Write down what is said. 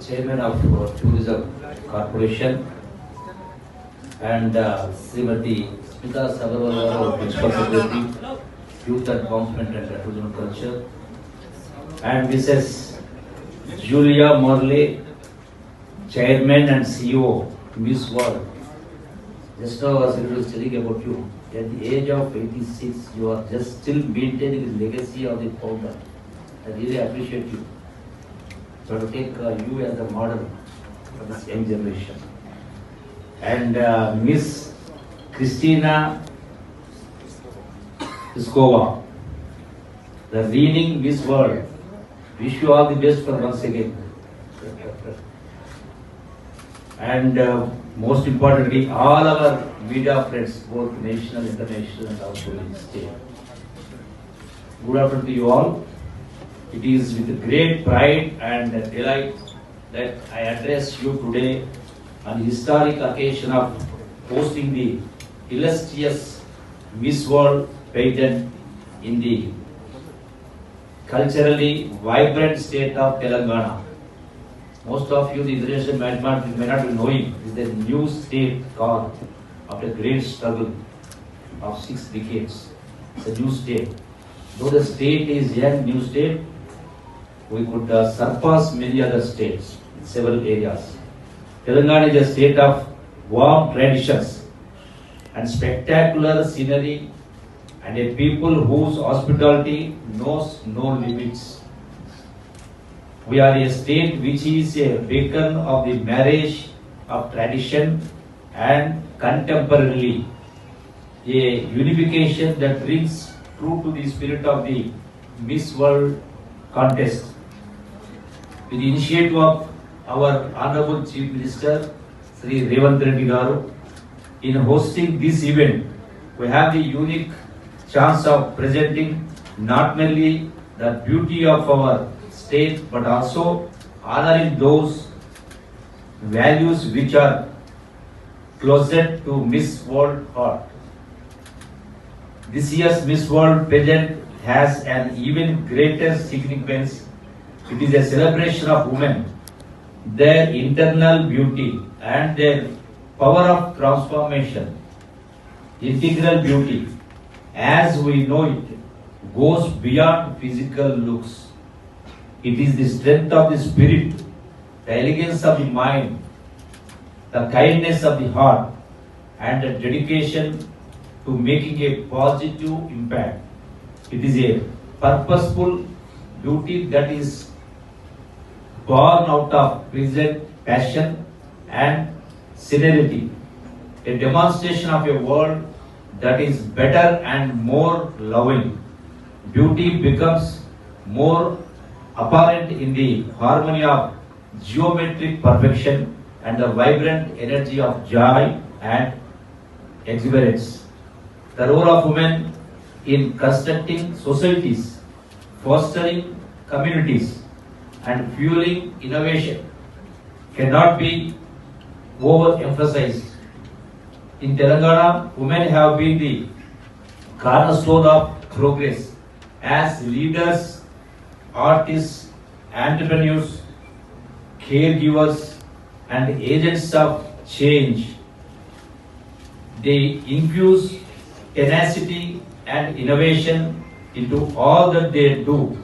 Chairman of uh, Tourism Corporation and uh, Srimati Smita Sabarwal, our Principal Secretary, Youth Advancement and Tourism Culture, and Mrs. Julia Morley, Chairman and CEO, Miss World. Just now I was telling about you. At the age of 86, you are just still maintaining the legacy of the founder. I really appreciate you. So to take uh, you as a model for this young generation. And uh, Miss Christina Iskova, the reigning Miss World. Wish you all the best for once again. And uh, most importantly, all our media friends, both national, international, and also in state. Good afternoon to you all. It is with great pride and delight that I address you today on the historic occasion of hosting the illustrious Miss World pageant in the culturally vibrant state of Telangana. Most of you, the might not, may not be knowing, is the new state called after great struggle of six decades. It's a new state. Though the state is young, new state, we could uh, surpass many other states in several areas. Telangana is a state of warm traditions and spectacular scenery and a people whose hospitality knows no limits. We are a state which is a beacon of the marriage of tradition and contemporarily a unification that brings true to the spirit of the Miss World contest. With the initiative of our Honorable Chief Minister Sri Revant Reddy Garu, in hosting this event, we have the unique chance of presenting not merely the beauty of our state but also honoring those values which are closet to Miss World heart. This year's Miss World pageant has an even greater significance. It is a celebration of women, their internal beauty and their power of transformation. Integral beauty, as we know it, goes beyond physical looks. It is the strength of the spirit, the elegance of the mind, the kindness of the heart, and the dedication to making a positive impact. It is a purposeful beauty that is born out of present passion and serenity, a demonstration of a world that is better and more loving. Beauty becomes more apparent in the harmony of geometric perfection and the vibrant energy of joy and exuberance. The role of women in constructing societies, fostering communities, and fueling innovation cannot be overemphasized. In Telangana, women have been the cornerstone of progress as leaders, artists, entrepreneurs, caregivers, and agents of change. They infuse tenacity and innovation into all that they do